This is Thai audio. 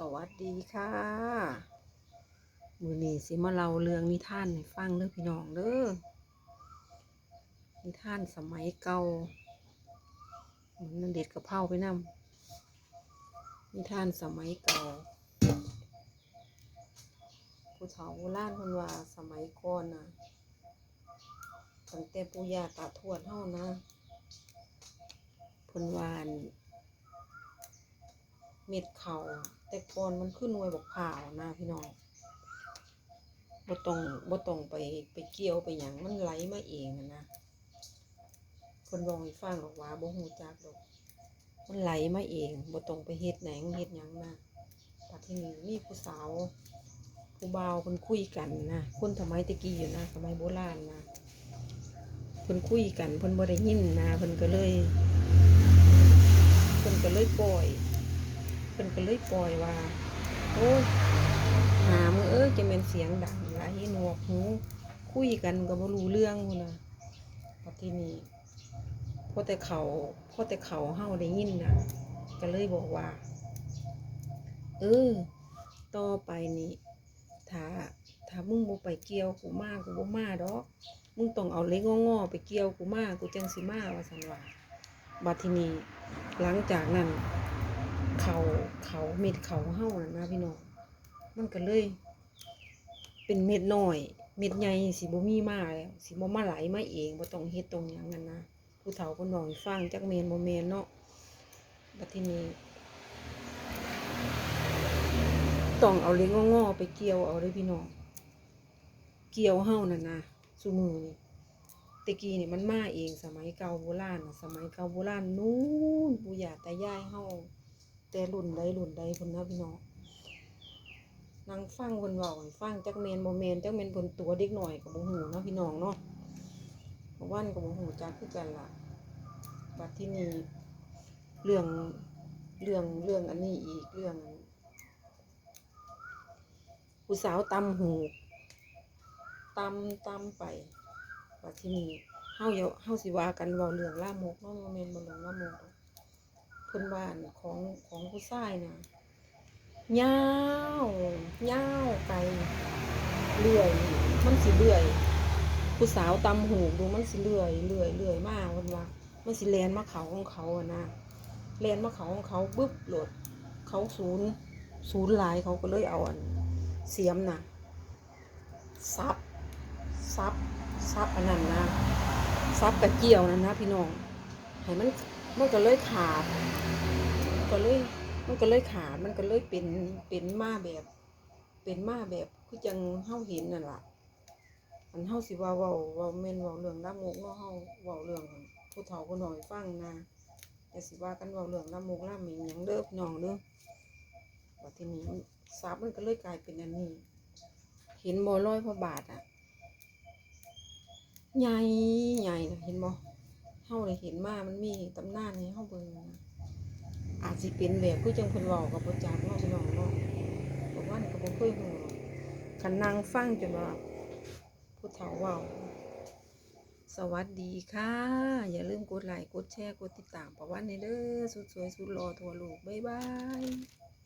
สวัสดีค่ะ มือนี้สิมาเล่าเรื่องนิทานให้ฟังเด้อพี่น้องเด้อ นิทานสมัยเก่าเหมันเด็ดกระเพราไปนำนิทานสมัยเก่าผู้เฒ่าโบราณเพิ่นว่าสมัยก่อนนะตั้งแต่ปู่ย่าตาทวดเฮานะเพิ่นว่าน เม็ดเขาแต่ก่อนมันขึ้นหน่วยบอกผ่าวนะพี่น้องบ่ต้องบ่ต้องไปไปเกี่ยวไปหยังมันไหลมาเองนะคนบอกให้ฟังหรอกว่าบ่ฮู้จักดอกมันไหลมาเองบ่ต้องไปเฮ็ดไหนเฮ็ดหยังนะแต่ที่นี่มีผู้สาวผู้บ่าวเพิ่นคุยกันนะคนสมัยตะกี้อยู่นะสมัยโบราณนะเพิ่นคุยกันเพิ่นบ่ได้ยินนะเพิ่นก็เลยเพิ่นก็เลยปล่อย เพิ่นก็เลยปล่อยว่า โอ้ยหามือเอ้ยจะเป็นเสียงดังหลายหนวกหูคุยกันก็บ่รู้เรื่องพุ่นน่ะพอที่นี่พอแต่เขาพอแต่เขาเฮาได้ยินน่ะ ก็เลยบอกว่า เออ ต่อไปนี่ถ้าถ้ามึงบ่ไปเกี่ยวกูมากูบ่มาดอก มึงต้องเอาเล็กงอๆไปเกี่ยวกูมากูจังสิมาว่าซั่นว่าบัดทีนี้หลังจากนั้น เขาเขาเม็ดเขาเห่านะนะพี่น้องมันก็เลย เป็นเม็ดน้อย เม็ดใหญ่สิบ่มีมาแล้วสิบ่มาไหลมาเองบ่ต้องเฮ็ดตรงหยังนั่นนะผู้เฒ่าผู้น้องฟังจักแม่นบ่แม่นเนาะบัดทีนี้ต้องเอาเล็กงอๆไปเกี่ยวเอาเด้อพี่น้องเกี่ยวเห่านั่นนะซุมือนี่แตะกี้นี่มันมาเองสมัยเก่าโบราณน่ะสมัยเก่าโบราณนู้นปู่ย่าตายายเฮา แต่รุ่นใดรุ่นใดพุ่นนะพี่น้องนั่งฟังเพิ่นเว้าฟังจักแม่นบ่แม่นจักแม่นเพิ่นตัวเด็กน้อยก็บ่ฮู้เนาะพี่น้องเนาะบางวันก็บ่ฮู้จักคือกันล่ะบัดที่นี้เรื่องเรื่องเรื่องอันนี้อีกเรื่องผู้สาวตำหูตำตำไปบัดที่นี้เฮาอย่าเฮาสิว่ากันเว้าเรื่องลามกเนาะบ่แม่นบ่เรื่องลามกดอก พิ่นบ้านของของผู้ชายนะยาวยาวไกลเลื่อย มันสิเลื่อย ผู้สาวตำหูดูมันสิเลื่อยเลื่อยเลื่อยมากเพิ่นว่ามันสิแลนมาเขาของเขาอะนะแลนมาเขาของเขาปึ๊บโหลดเขาศูนย์ศูนย์ลายเขาก็เลยเอาอันเสียมนะซับซับซับอันนั้นนะซับกระเจียวนั่นนะพี่น้องให้มัน มันก็เลยขาดมันก็เลยมันก็เลยขาดมันก็เลยเป็นเป็นมาแบบเป็นมาแบบคือจังเฮาเห็นนั่นล่ะอันเฮาสิว่าเว้าเว้าแม่นเว้าเรื่องลามกเนาะเฮาเว้าเรื่องผู้เฒ่าผู้น้อยฟังนะแต่สิว่ากันเว้าเรื่องลามกลามเหม็นหยังเด้อพี่น้องเด้อว่าทีนี้ทรัพย์มันก็เลยกลายเป็นอันนี้ เห็นบ่ร้อยพระบาทอะใหญ่ใหญ่นะเห็นบ่ เฮาได้เห็นมามันมีตำนานให้เฮาเบิ่งนะอาจสิเป็นแบบคือจังเพิ่นเว้ากับบ่จักเนาะพี่น้องเนาะบ่ว่านี่ก็บ่เคยฮู้หรอกคันนังฟังจนว่าผู้เฒ่าเว้าสวัสดีค่ะ อย่าลืมกดไลค์กดแชร์กดติดตามประวันในเด้อสุดสวยสุดหล่อทั่วโลกบ๊ายบาย